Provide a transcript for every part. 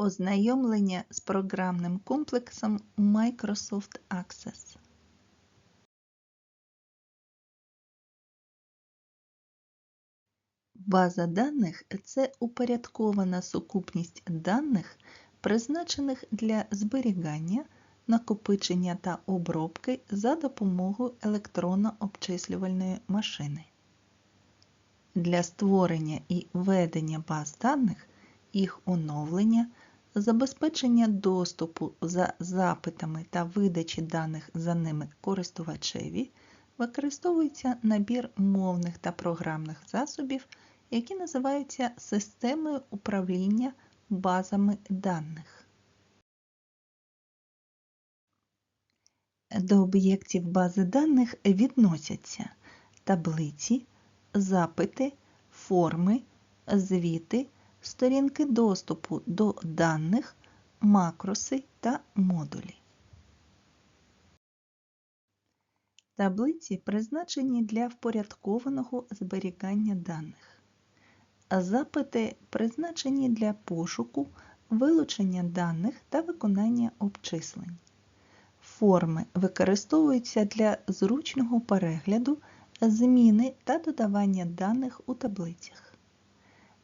Ознайомлення з програмним комплексом Microsoft Access. База даних це упорядкована сукупність даних, призначених для зберігання, накопичення та обробки за допомогою електронно-обчислювальної машини. Для створення і ведення баз даних, їх оновлення, забезпечення доступу за запитами та видачі даних за ними користувачеві використовується набір мовних та програмних засобів, які називаються системою управління базами даних. До об'єктів бази даних відносяться таблиці, запити, форми, звіти, сторінки доступу до даних, макроси та модулі. Таблиці призначені для впорядкованого зберігання даних. Запити призначені для пошуку, вилучення даних та виконання обчислень. Форми використовуються для зручного перегляду, зміни та додавання даних у таблицях.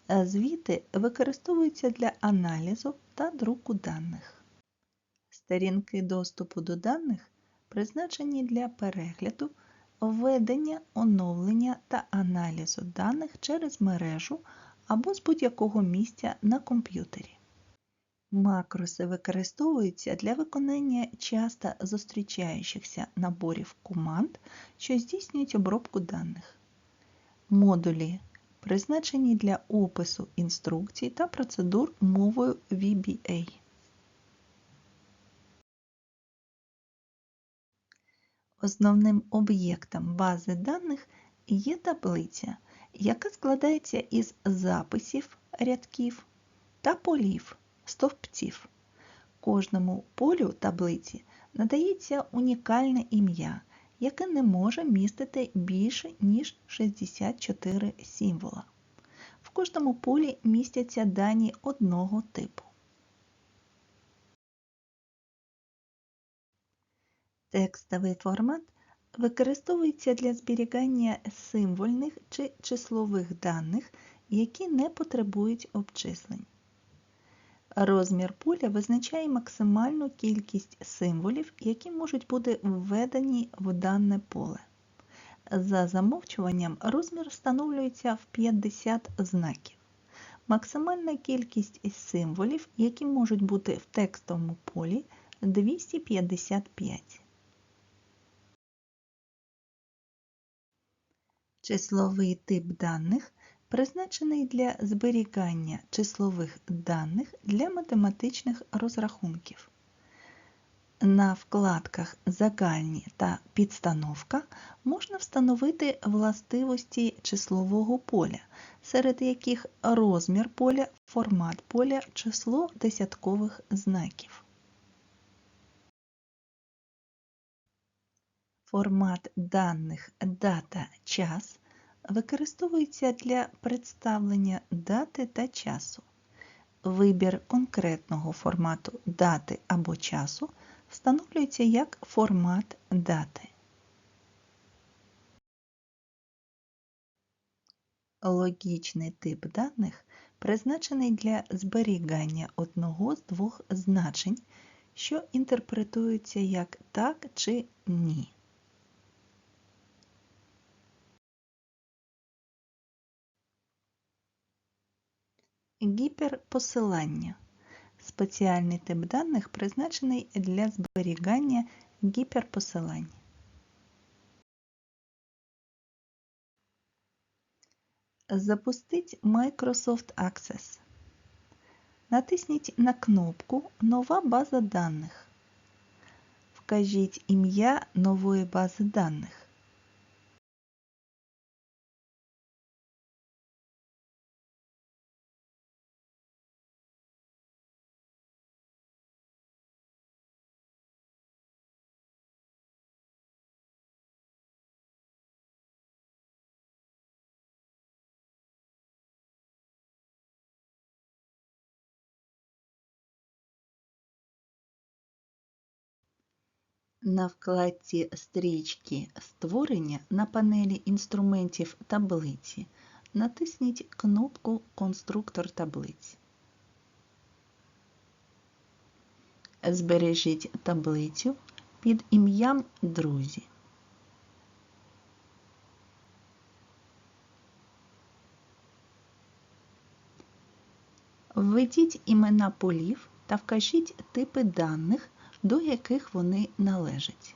Звіти використовуються для аналізу та друку даних. Сторінки доступу до даних призначені для перегляду, введення, оновлення та аналізу даних через мережу або з будь-якого місця на комп'ютері. Макроси використовуються для виконання часто зустрічаючихся наборів команд, що здійснюють обробку даних. Модулі призначені для опису інструкцій та процедур мовою VBA. Основним об'єктом бази даних є таблиця, яка складається із записів рядків та полів стовпців. Кожному полю таблиці надається унікальне ім'я, яке не може містити більше, ніж 64 символа. В кожному полі містяться дані одного типу. Текстовий формат використовується для зберігання символьних чи числових даних, які не потребують обчислень. Розмір поля визначає максимальну кількість символів, які можуть бути введені в дане поле. За замовчуванням розмір встановлюється в 50 знаків. Максимальна кількість символів, які можуть бути в текстовому полі 255. Числовий тип даних призначений для зберігання числових даних для математичних розрахунків. На вкладках Загальні та Підстановка можна встановити властивості числового поля, серед яких розмір поля, формат поля, число десяткових знаків. Формат даних дата час використовується для представлення дати та часу. Вибір конкретного формату дати або часу встановлюється як формат дати. Логічний тип даних призначений для зберігання одного з двох значень, що інтерпретуються як так чи ні. Гіперпосилання спеціальний тип даних призначений для зберігання гіперпосилань. Запустить Microsoft Access. Натисніть на кнопку Нова база даних. Вкажіть ім'я нової бази даних. На вкладці стрічки Створення на панелі інструментів таблиці натисніть кнопку Конструктор таблиць. Збережіть таблицю під ім'ям Друзі. Введіть імена полів та вкажіть типи даних, до яких вони належать.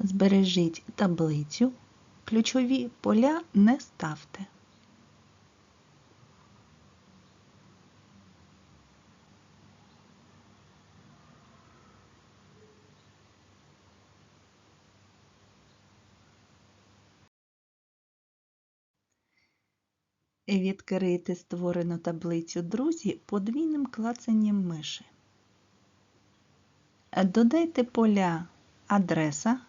Збережіть таблицю, ключові поля не ставте. Відкрити створену таблицю Друзі подвійним клацанням миші. Додайте поля адреса,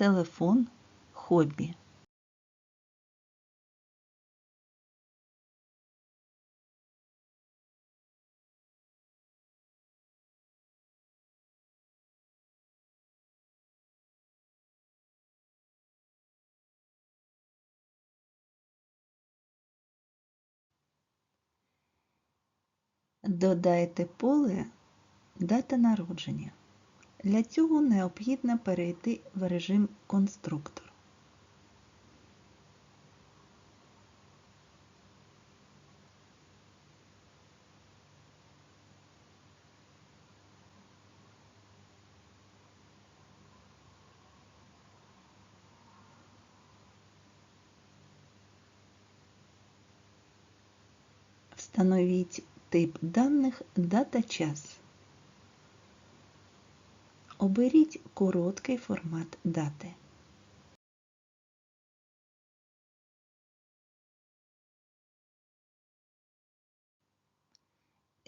телефон, хобі. Додайте поле дата народження. Для цього необхідно перейти в режим конструктор. Встановіть тип даних дата час. Оберіть короткий формат дати.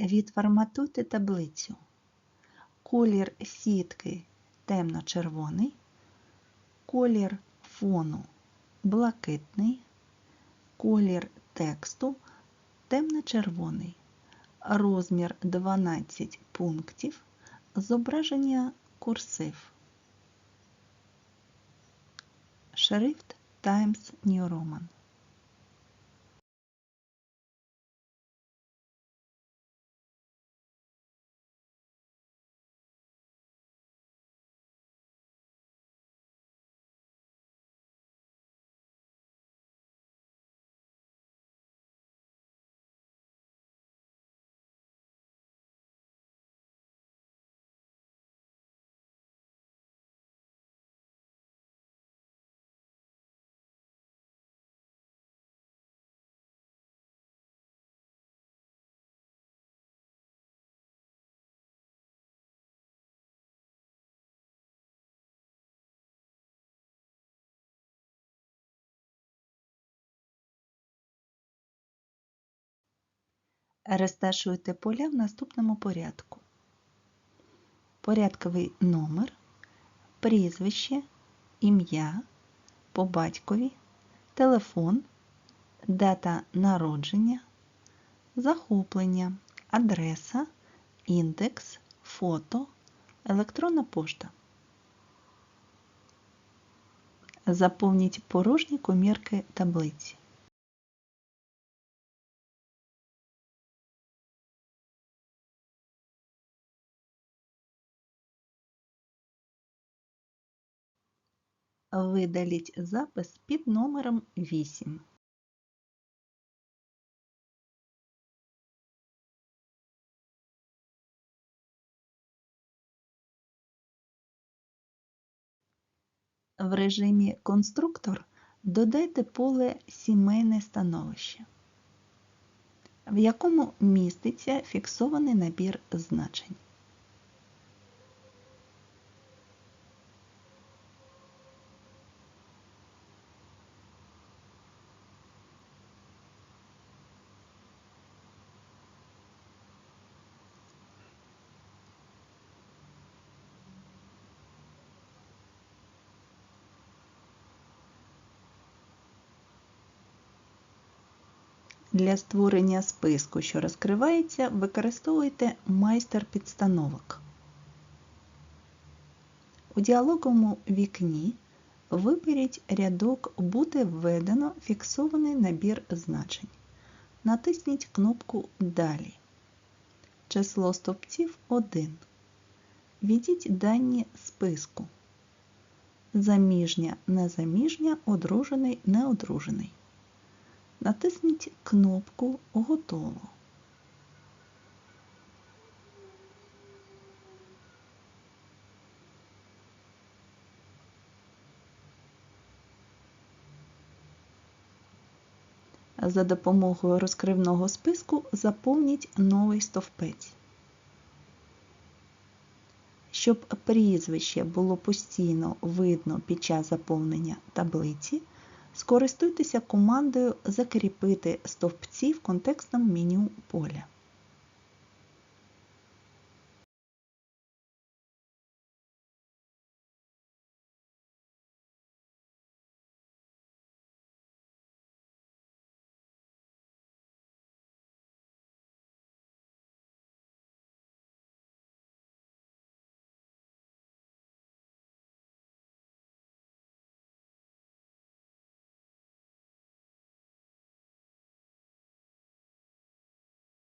Відформатуйте таблицю. Колір сітки темно-червоний, колір фону блакитний, колір тексту темно-червоний, розмір 12 пунктів, зображення курсив. Шрифт Times New Roman. Розташуйте поля в наступному порядку. Порядковий номер, прізвище, ім'я, по батькові, телефон, дата народження, захоплення, адреса, індекс, фото, електронна пошта. Заповніть порожні комірки таблиці. Видаліть запис під номером 8. В режимі Конструктор додайте поле Сімейне становище. в якому міститься фіксований набір значень. Для створення списку, що розкривається, використовуйте майстер підстановок. У діалоговому вікні виберіть рядок Буде введено фіксований набір значень. Натисніть кнопку Далі. Число стовпців 1. Введіть дані списку. Заміжня, незаміжня, одружений, неодружений. Натисніть кнопку Готово. За допомогою розкривного списку заповніть новий стовпець. Щоб прізвище було постійно видно під час заповнення таблиці, скористуйтеся командою Закріпити стовпці в контекстному меню поля.